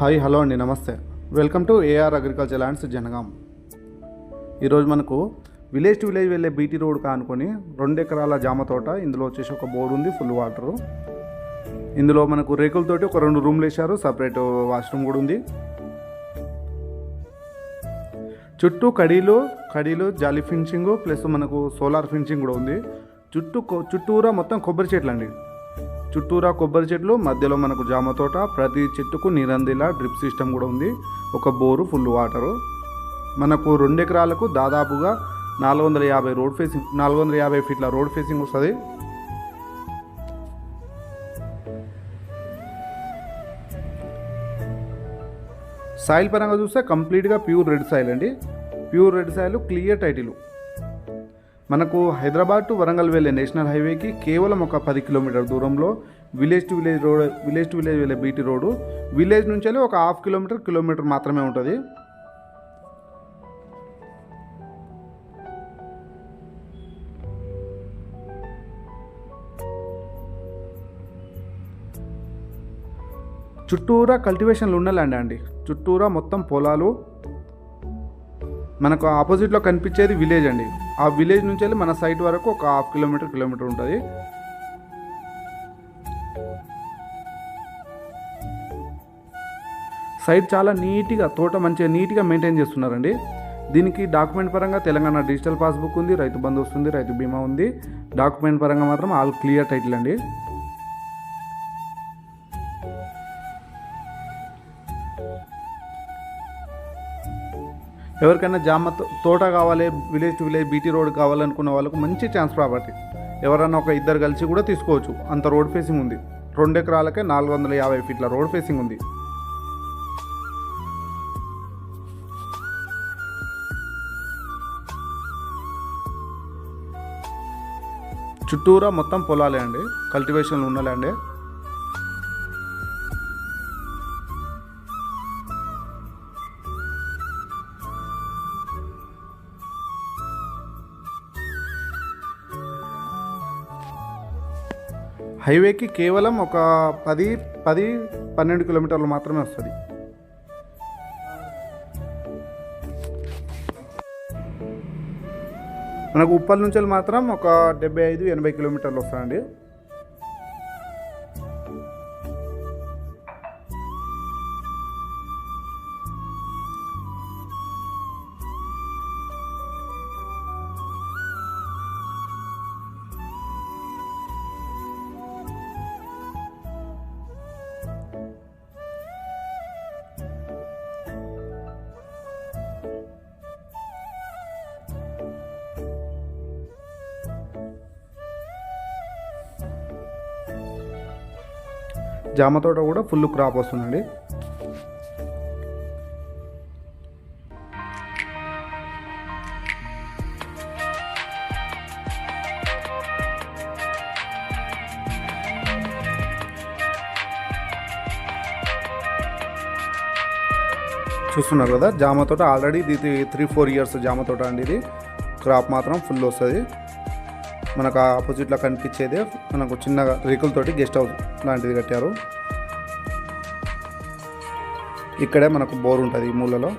Hi hello అండి నమస్తే. Welcome to AR agriculture lands Jangaon. ఈరోజు మనకు విలేజ్ టు విలేజ్ వెళ్ళే బీటీ రోడ్ కానుకొని రెండు ఎకరాల జామ తోట ఇందులో వచ్చేసి ఒక బోర్ ఉంది ఫుల్ వాటరు. ఇందులో మనకు రేకులతోటి ఒక రెండు రూమ్లు వేశారు సపరేట్ వాష్రూమ్ కూడా ఉంది. చుట్టూ కడీలు కడీలు జాలి ఫినిషింగ్ ప్లస్ మనకు సోలార్ ఫినిషింగ్ కూడా ఉంది. చుట్టూ చుట్టూరా మొత్తం కొబ్బరి చెట్లు అండి చుట్టూరా కొబ్బరి చెట్లు మధ్యలో మనకు జామ తోట ప్రతి చెట్టుకు నీరందిలా డ్రిప్ సిస్టమ్ కూడా ఉంది. ఒక బోరు ఫుల్ వాటరు. మనకు రెండు ఎకరాలకు దాదాపుగా నాలుగు వందల యాభై రోడ్ ఫేసింగ్ నాలుగు వందల యాభై ఫీట్ల రోడ్ ఫేసింగ్ వస్తుంది. సాయిల్ పరంగా చూస్తే కంప్లీట్గా ప్యూర్ రెడ్ సాయిల్ అండి. Pure red soil clear title. మనకు హైదరాబాద్ టు వరంగల్ వెళ్ళే నేషనల్ హైవేకి కేవలం ఒక పది కిలోమీటర్ దూరంలో village to village road village to village వెళ్ళే బీటీ రోడ్డు. విలేజ్ నుంచి వెళ్ళి ఒక హాఫ్ కిలోమీటర్ కిలోమీటర్ మాత్రమే ఉంటుంది. చుట్టూరా కల్టివేషన్లు ఉన్న ల్యాండ్ అండి. చుట్టూరా మొత్తం పొలాలు. మనకు ఆపోజిట్లో కనిపించేది విలేజ్ అండి. ఆ విలేజ్ నుంచి వెళ్ళి మన సైట్ వరకు ఒక హాఫ్ కిలోమీటర్ కిలోమీటర్ ఉంటుంది. సైట్ చాలా నీట్గా తోట మంచిగా నీట్గా మెయింటైన్ చేస్తున్నారండి. దీనికి డాక్యుమెంట్ పరంగా తెలంగాణ డిజిటల్ పాస్బుక్ ఉంది రైతు బంధు వస్తుంది రైతు బీమా ఉంది. డాక్యుమెంట్ పరంగా మాత్రం ఆల్ క్లియర్ టైటిల్ అండి. ఎవరికైనా జామ తోట కావాలి village to village BT road కావాలనుకున్న వాళ్ళకు మంచి ఛాన్స్ ప్రాపర్టీ. ఎవరైనా ఒక ఇద్దరు కలిసి కూడా తీసుకోవచ్చు. అంత రోడ్ ఫేసింగ్ ఉంది. రెండు ఎకరాలకే నాలుగు వందల యాభై ఫీట్ల రోడ్ ఫేసింగ్ ఉంది. చుట్టూరా మొత్తం పొలాలే అండి. కల్టివేషన్లు ఉన్న ల్యాండే. హైవేకి కేవలం ఒక పది పది పన్నెండు కిలోమీటర్లు మాత్రమే వస్తుంది. మనకు ఉప్పల్ నుంచి మాత్రం ఒక డెబ్బై ఐదు ఎనభై కిలోమీటర్లు వస్తాయండి జామ తోట కూడా ఫుల్ క్రాప్ వస్తుందండి. చూస్తున్నారు కదా జామ తోట ఆల్రెడీ ఇది త్రీ ఫోర్ ఇయర్స్ జామ తోట అండి ఇది. క్రాప్ మాత్రం ఫుల్ వస్తుంది. మనకు ఆపోజిట్లో కనిపించేదే మనకు చిన్న రేకులతోటి గెస్ట్ హౌస్ లాంటిది కట్టారు. ఇక్కడే మనకు బోర్ ఉంటుంది ఈ మూలలో.